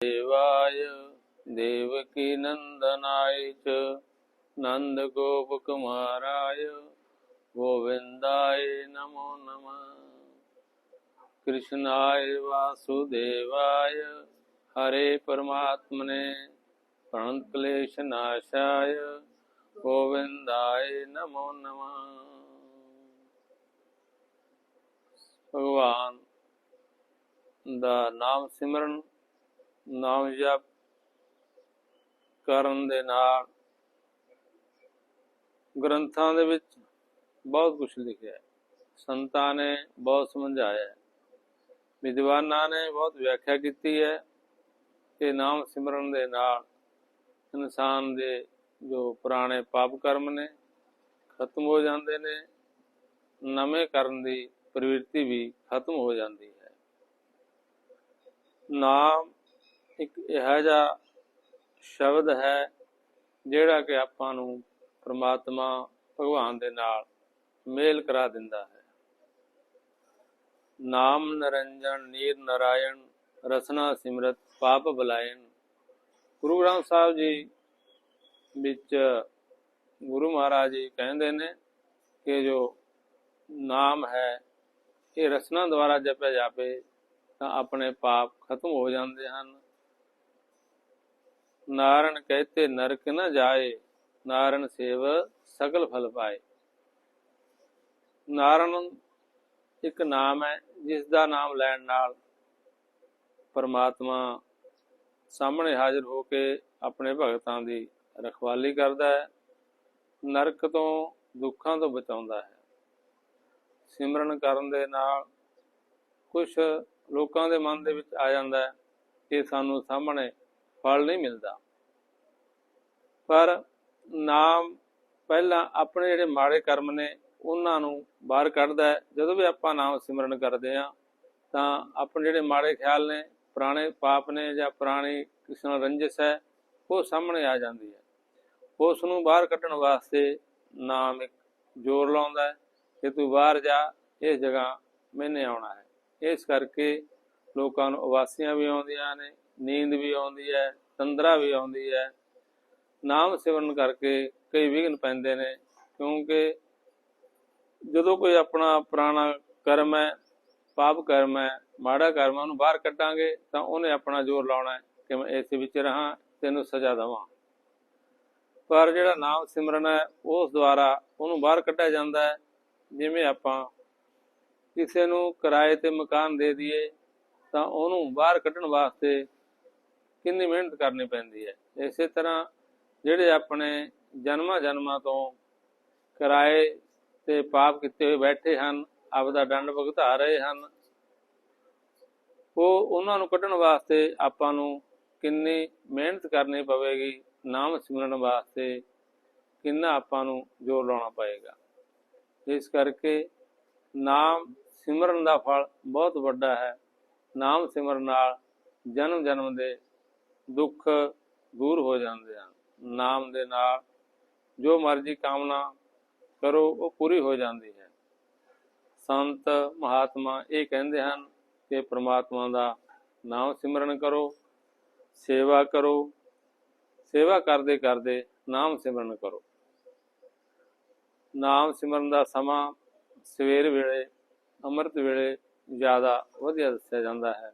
देवाय देवकीनन्दनाय च नन्दगोपकुमाराय गोविन्दाय नमो नमः कृष्णाय वासुदेवाय हरे परमात्मने प्रणक्लेशनाशाय गोविन्दाय नमो नमः भगवान ਦਾ ਨਾਮ ਸਿਮਰਨ ਨਾਮ ਜਪ ਕਰਨ ਦੇ ਨਾਲ ਗ੍ਰੰਥਾਂ ਦੇ ਵਿੱਚ ਬਹੁਤ ਕੁਝ ਲਿਖਿਆ ਹੈ। ਸੰਤਾਂ ਨੇ ਬਹੁਤ ਸਮਝਾਇਆ ਹੈ। ਵਿਦਵਾਨਾਂ ਨੇ ਬਹੁਤ ਵਿਆਖਿਆ ਕੀਤੀ ਹੈ ਕਿ ਨਾਮ ਸਿਮਰਨ ਦੇ ਨਾਲ ਇਨਸਾਨ ਦੇ ਜੋ ਪੁਰਾਣੇ ਪਾਪ ਕਰਮ ਨੇ, ਖਤਮ ਹੋ ਜਾਂਦੇ ਨੇ, ਨਵੇਂ ਕਰਨ ਦੀ ਪ੍ਰਵਿਰਤੀ ਵੀ ਖਤਮ ਹੋ ਜਾਂਦੀ ਹੈ। ਨਾਮ ਇੱਕ ਇਹੋ ਜਿਹਾ ਸ਼ਬਦ ਹੈ ਜਿਹੜਾ ਕਿ ਆਪਾਂ ਨੂੰ ਪ੍ਰਮਾਤਮਾ ਭਗਵਾਨ ਦੇ ਨਾਲ ਮੇਲ ਕਰਾ ਦਿੰਦਾ ਹੈ। ਨਾਮ ਨਰੰਜਨ, ਨੀਰ ਨਰਾਇਣ, ਰਸਨਾ ਸਿਮਰਤ, ਪਾਪ ਬਲਾਇਨ ਗੁਰੂ ਗ੍ਰੰਥ ਸਾਹਿਬ ਜੀ ਵਿੱਚ ਗੁਰੂ ਮਹਾਰਾਜ ਜੀ ਕਹਿੰਦੇ ਨੇ ਕਿ ਜੋ ਨਾਮ ਹੈ, ਇਹ ਰਸਨਾ ਦੁਆਰਾ ਜਪਿਆ ਜਾਵੇ ਤਾਂ ਆਪਣੇ ਪਾਪ ਖਤਮ ਹੋ ਜਾਂਦੇ ਹਨ। ਨਾਰਨ ਕਹਤੇ ਨਰਕ ਨਾ ਜਾਏ ਨਾਰਨ ਸੇਵ ਸਗਲ ਫਲ ਪਾਏ। ਨਾਰਨ ਇੱਕ ਨਾਮ ਹੈ ਜਿਸ ਦਾ ਨਾਮ ਲੈਣ ਨਾਲ ਪਰਮਾਤਮਾ ਸਾਹਮਣੇ ਹਾਜ਼ਰ ਹੋ ਕੇ ਆਪਣੇ ਭਗਤਾਂ ਦੀ ਰਖਵਾਲੀ ਕਰਦਾ ਹੈ, ਨਰਕ ਤੋਂ ਦੁੱਖਾਂ ਤੋਂ ਬਚਾਉਂਦਾ ਹੈ। ਸਿਮਰਨ ਕਰਨ ਦੇ ਨਾਲ ਕੁਝ ਲੋਕਾਂ ਦੇ ਮਨ ਦੇ ਵਿੱਚ ਆ ਜਾਂਦਾ ਹੈ ਕਿ ਸਾਨੂੰ ਸਾਹਮਣੇ ਫਲ ਨਹੀਂ ਮਿਲਦਾ। ਪਰ ਨਾਮ ਪਹਿਲਾਂ ਆਪਣੇ ਜਿਹੜੇ ਮਾੜੇ ਕਰਮ ਨੇ, ਉਹਨਾਂ ਨੂੰ ਬਾਹਰ ਕੱਢਦਾ ਹੈ। ਜਦੋਂ ਵੀ ਆਪਾਂ ਨਾਮ ਸਿਮਰਨ ਕਰਦੇ ਆ ਤਾਂ ਆਪਣੇ ਜਿਹੜੇ ਮਾੜੇ ਖਿਆਲ ਨੇ, ਪੁਰਾਣੇ ਪਾਪ ਨੇ ਜਾਂ ਪੁਰਾਣੀ ਕਿਸੇ ਨਾਲ ਰੰਜਿਸ਼ ਹੈ, ਉਹ ਸਾਹਮਣੇ ਆ ਜਾਂਦੀ ਹੈ। ਉਸ ਨੂੰ ਬਾਹਰ ਕੱਢਣ ਵਾਸਤੇ ਨਾਮ ਇੱਕ ਜ਼ੋਰ ਲਾਉਂਦਾ ਹੈ ਕਿ ਤੂੰ ਬਾਹਰ ਜਾ ਇਸ ਜਗ੍ਹਾ ਮੈਨੇ ਆਉਣਾ ਹੈ। ਇਸ ਕਰਕੇ ਲੋਕਾਂ ਨੂੰ ਉਵਾਸੀਆਂ ਵੀ ਆਉਂਦੀਆਂ ਨੇ ਨੀਂਦ ਵੀ ਆਉਂਦੀ ਹੈ ਤੰਦਰਾ ਵੀ ਆਉਂਦੀ ਹੈ। ਨਾਮ ਸਿਮਰਨ ਕਰਕੇ ਕਈ ਵਿਘਨ ਪੈਂਦੇ ਨੇ, ਕਿਉਂਕਿ ਜਦੋਂ ਕੋਈ ਆਪਣਾ ਪੁਰਾਣਾ ਕਰਮ ਹੈ, ਪਾਪ ਕਰਮ ਹੈ, ਮਾੜਾ ਕਰਮ ਹੈ, ਉਹਨੂੰ ਬਾਹਰ ਕੱਢਾਂਗੇ, ਤਾਂ ਉਹਨੇ ਆਪਣਾ ਜ਼ੋਰ ਲਾਉਣਾ ਕਿ ਮੈਂ ਇਸ ਵਿੱਚ ਰਹਾ, ਤੈਨੂੰ ਸਜ਼ਾ ਦਵਾਂ। ਪਰ ਜਿਹੜਾ ਨਾਮ ਸਿਮਰਨ ਹੈ, ਉਸ ਦੁਆਰਾ ਉਹਨੂੰ ਬਾਹਰ ਕੱਢਿਆ ਜਾਂਦਾ ਹੈ, ਜਿਵੇਂ ਆਪਾਂ ਕਿਸੇ ਨੂੰ ਕਿਰਾਏ ਤੇ ਮਕਾਨ ਦੇ ਦਈਏ, ਤਾਂ ਉਹਨੂੰ ਬਾਹਰ ਕੱਢਣ ਵਾਸਤੇ ਕਿੰਨੀ ਮਿਹਨਤ ਕਰਨੀ ਪੈਂਦੀ ਹੈ। ਇਸੇ ਤਰ੍ਹਾਂ ਜਿਹੜੇ ਆਪਣੇ ਜਨਮਾਂ ਜਨਮਾਂ ਤੋਂ ਕਿਰਾਏ ਤੇ ਪਾਪ ਕੀਤੇ ਹੋਏ ਬੈਠੇ ਹਨ, ਆਪਦਾ ਦੰਡ ਭੁਗਤਾ ਰਹੇ ਹਨ, ਉਹ ਉਹਨਾਂ ਨੂੰ ਕੱਢਣ ਵਾਸਤੇ ਆਪਾਂ ਨੂੰ ਕਿੰਨੀ ਮਿਹਨਤ ਕਰਨੀ ਪਵੇਗੀ, ਨਾਮ ਸਿਮਰਨ ਵਾਸਤੇ ਕਿੰਨਾ ਆਪਾਂ ਨੂੰ ਜ਼ੋਰ ਲਾਉਣਾ ਪਏਗਾ ਇਸ ਕਰਕੇ ਨਾਮ ਸਿਮਰਨ ਦਾ ਫਲ ਬਹੁਤ ਵੱਡਾ ਹੈ। ਨਾਮ ਸਿਮਰਨ ਨਾਲ ਜਨਮ ਜਨਮ ਦੇ ਦੁੱਖ ਦੂਰ ਹੋ ਜਾਂਦੇ ਹਨ। ਨਾਮ ਦੇ ਨਾਲ ਜੋ ਮਰਜ਼ੀ ਕਾਮਨਾ ਕਰੋ, ਉਹ ਪੂਰੀ ਹੋ ਜਾਂਦੀ ਹੈ। ਸੰਤ ਮਹਾਤਮਾ ਇਹ ਕਹਿੰਦੇ ਹਨ ਕਿ ਪ੍ਰਮਾਤਮਾ ਦਾ ਨਾਮ ਸਿਮਰਨ ਕਰੋ, ਸੇਵਾ ਕਰੋ, ਸੇਵਾ ਕਰਦੇ ਕਰਦੇ ਨਾਮ ਸਿਮਰਨ ਕਰੋ। ਨਾਮ ਸਿਮਰਨ ਦਾ ਸਮਾਂ ਸਵੇਰ ਵੇਲੇ, ਅੰਮ੍ਰਿਤ ਵੇਲੇ ਜ਼ਿਆਦਾ ਵਧੀਆ ਦੱਸਿਆ ਜਾਂਦਾ ਹੈ।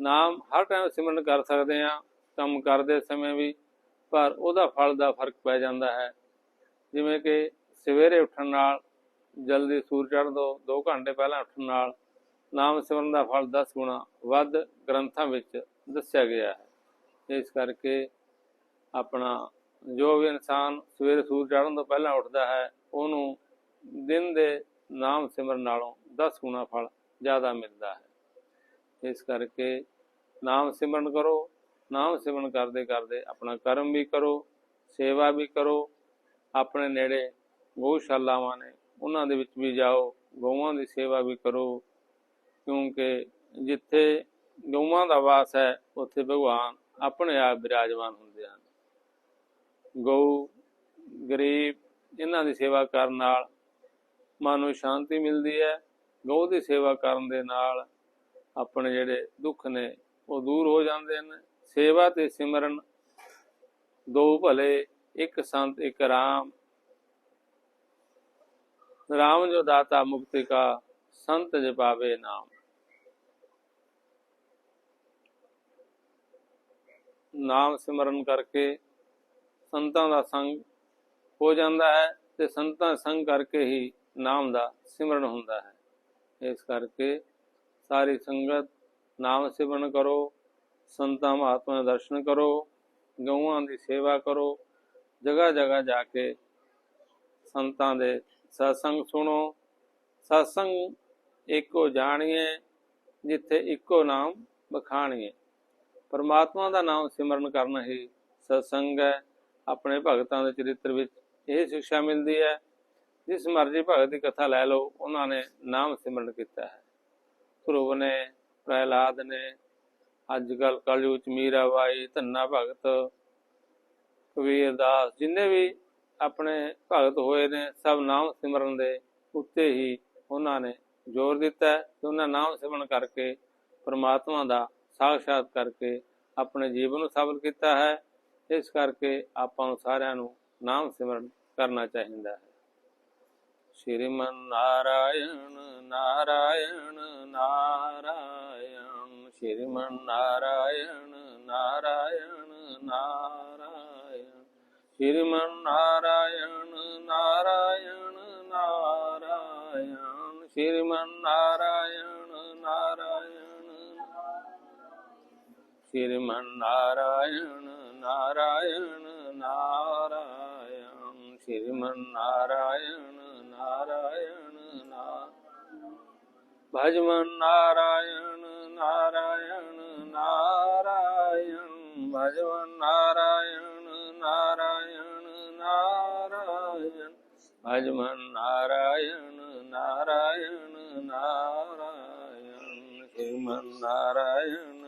ਨਾਮ ਹਰ ਟਾਈਮ ਸਿਮਰਨ ਕਰ ਸਕਦੇ ਆ ਕੰਮ ਕਰਦੇ ਸਮੇਂ ਵੀ, ਪਰ ਉਹਦਾ ਫਲ ਦਾ ਫ਼ਰਕ ਪੈ ਜਾਂਦਾ ਹੈ। ਜਿਵੇਂ ਕਿ ਸਵੇਰੇ ਉੱਠਣ ਨਾਲ ਜਲਦੀ ਸੂਰਜ ਚੜ੍ਹਨ ਤੋਂ 2 ਘੰਟੇ ਪਹਿਲਾਂ ਉੱਠਣ ਨਾਲ ਨਾਮ ਸਿਮਰਨ ਦਾ ਫਲ 10 ਗੁਣਾ ਵੱਧ ਗ੍ਰੰਥਾਂ ਵਿੱਚ ਦੱਸਿਆ ਗਿਆ ਹੈ। ਇਸ ਕਰਕੇ ਆਪਣਾ ਜੋ ਵੀ ਇਨਸਾਨ ਸਵੇਰੇ ਸੂਰਜ ਚੜ੍ਹਨ ਤੋਂ ਪਹਿਲਾਂ ਉੱਠਦਾ ਹੈ, ਉਹਨੂੰ ਦਿਨ ਦੇ ਨਾਮ ਸਿਮਰਨ ਨਾਲੋਂ 10 ਗੁਣਾ ਫਲ ਜ਼ਿਆਦਾ ਮਿਲਦਾ ਹੈ। ਇਸ ਕਰਕੇ ਨਾਮ ਸਿਮਰਨ ਕਰੋ, ਨਾਮ ਸਿਮਰਨ ਕਰਦੇ ਕਰਦੇ ਆਪਣਾ ਕਰਮ ਵੀ ਕਰੋ, ਸੇਵਾ ਵੀ ਕਰੋ, ਆਪਣੇ ਨੇੜੇ ਗਊਸ਼ਾਲਾਵਾਂ ਨੇ, ਉਹਨਾਂ ਦੇ ਵਿੱਚ ਵੀ ਜਾਓ, ਗਊਆਂ ਦੀ ਸੇਵਾ ਵੀ ਕਰੋ, ਕਿਉਂਕਿ ਜਿੱਥੇ ਗਊਆਂ ਦਾ ਵਾਸ ਹੈ, ਉੱਥੇ ਭਗਵਾਨ ਆਪਣੇ ਆਪ ਬਿਰਾਜਮਾਨ ਹੁੰਦੇ ਹਨ। ਗਊ, ਗਰੀਬ ਇਹਨਾਂ ਦੀ ਸੇਵਾ ਕਰਨ ਨਾਲ ਮਨ ਨੂੰ ਸ਼ਾਂਤੀ ਮਿਲਦੀ ਹੈ, ਗਊ ਦੀ ਸੇਵਾ ਕਰਨ ਦੇ ਨਾਲ ਆਪਣੇ ਜਿਹੜੇ ਦੁੱਖ ਨੇ ਉਹ ਦੂਰ ਹੋ ਜਾਂਦੇ ਹਨ। ਸੇਵਾ ਤੇ ਸਿਮਰਨ ਦੋ ਭਲੇ, ਇੱਕ ਸੰਤ, ਇੱਕ ਰਾਮ। ਰਾਮ ਜੋ ਦਾਤਾ ਮੁਕਤੀ ਕਾ, ਸੰਤ ਜਪਾਵੇ ਨਾਮ। ਨਾਮ ਸਿਮਰਨ ਕਰਕੇ ਸੰਤਾਂ ਦਾ ਸੰਗ ਹੋ ਜਾਂਦਾ ਹੈ ਤੇ ਸੰਤਾਂ ਸੰਗ ਕਰਕੇ ਹੀ ਨਾਮ ਦਾ ਸਿਮਰਨ ਹੁੰਦਾ ਹੈ। ਇਸ ਕਰਕੇ ਸਾਰੀ ਸੰਗਤ ਨਾਮ ਸਿਮਰਨ ਕਰੋ, ਸੰਤਾਂ ਮਹਾਤਮਾ ਦੇ ਦਰਸ਼ਨ ਕਰੋ, ਗਊਆਂ ਦੀ ਸੇਵਾ ਕਰੋ, ਜਗ੍ਹਾ ਜਗ੍ਹਾ ਜਾ ਕੇ ਸੰਤਾਂ ਦੇ ਸਤਸੰਗ ਸੁਣੋ। ਸਤਸੰਗ ਇੱਕੋ ਜਾਣੀਏ, ਜਿੱਥੇ ਇੱਕੋ ਨਾਮ ਬਖਾਣੀਏ ਪਰਮਾਤਮਾ ਦਾ ਨਾਮ ਸਿਮਰਨ ਕਰਨਾ ਹੀ ਸਤਸੰਗ ਹੈ। ਆਪਣੇ ਭਗਤਾਂ ਦੇ ਚਰਿੱਤਰ ਵਿੱਚ ਇਹ ਸਿੱਖਿਆ ਮਿਲਦੀ ਹੈ। ਜਿਸ ਮਰਜ਼ੀ ਭਗਤ ਦੀ ਕਥਾ ਲੈ ਲਓ, ਉਹਨਾਂ ਨੇ ਨਾਮ ਸਿਮਰਨ ਕੀਤਾ ਹੈ। ਧਰੁਵ ਨੇ ਪ੍ਰਹਿਲਾਦ ਨੇ ਅੱਜ ਕੱਲ ਕਲਯੁਗ ਚ ਮੀਰਾਬਾਈ ਧੰਨਾ ਭਗਤ, ਕਬੀਰ ਦਾਸ ਜਿੰਨੇ ਵੀ ਆਪਣੇ ਭਗਤ ਹੋਏ ਨੇ, ਸਭ ਨਾਮ ਸਿਮਰਨ ਦੇ ਉੱਤੇ ਹੀ ਉਹਨਾਂ ਨੇ ਜ਼ੋਰ ਦਿੱਤਾ ਹੈ ਤੇ ਉਹਨਾਂ ਨਾਮ ਸਿਮਰਨ ਕਰਕੇ ਪਰਮਾਤਮਾ ਦਾ ਸਾਖਸ਼ਾਤ ਕਰਕੇ ਆਪਣੇ ਜੀਵਨ ਨੂੰ ਸਫਲ ਕੀਤਾ ਹੈ। ਇਸ ਕਰਕੇ ਆਪਾਂ ਨੂੰ ਸਾਰਿਆਂ ਨੂੰ ਨਾਮ ਸਿਮਰਨ ਕਰਨਾ ਚਾਹੀਦਾ ਹੈ। ਸ਼੍ਰੀਮਨ ਨਾਰਾਇਣ ਨਾਰਾਇਣ ਨਾਰਾਇਣ ਸ਼੍ਰੀਮਨ ਨਾਰਾਇਣ ਨਾਰਾਇਣ ਨਾਰਾਇਣ ਸ਼੍ਰੀਮਨ ਨਾਰਾਇਣ ਨਾਰਾਇਣ ਨਾਰਾਇਣ ਸ਼੍ਰੀਮਨ ਨਾਰਾਇਣ ਨਾਰਾਇਣ ਸ਼੍ਰੀਮਨ ਨਾਰਾਇਣ ਨਾਰਾਇਣ ਨਾਰਾਇਣ ਸ਼੍ਰੀਮਨ ਨਾਰਾਇਣ ਨਾਰਾਇਣ ਨਾ ਭਜਮਨ ਨਾਰਾਇਣ ਨਾਰਾਇਣ ਨਾਰਾਇਣ ਭਜਮਨ ਨਾਰਾਇਣ ਨਾਰਾਇਣ ਨਾਰਾਇਣ ਭਜਮਨ ਨਾਰਾਇਣ ਨਾਰਾਇਣ ਨਾਰਾਇਣ ਸ਼੍ਰੀਮਨ ਨਾਰਾਇਣ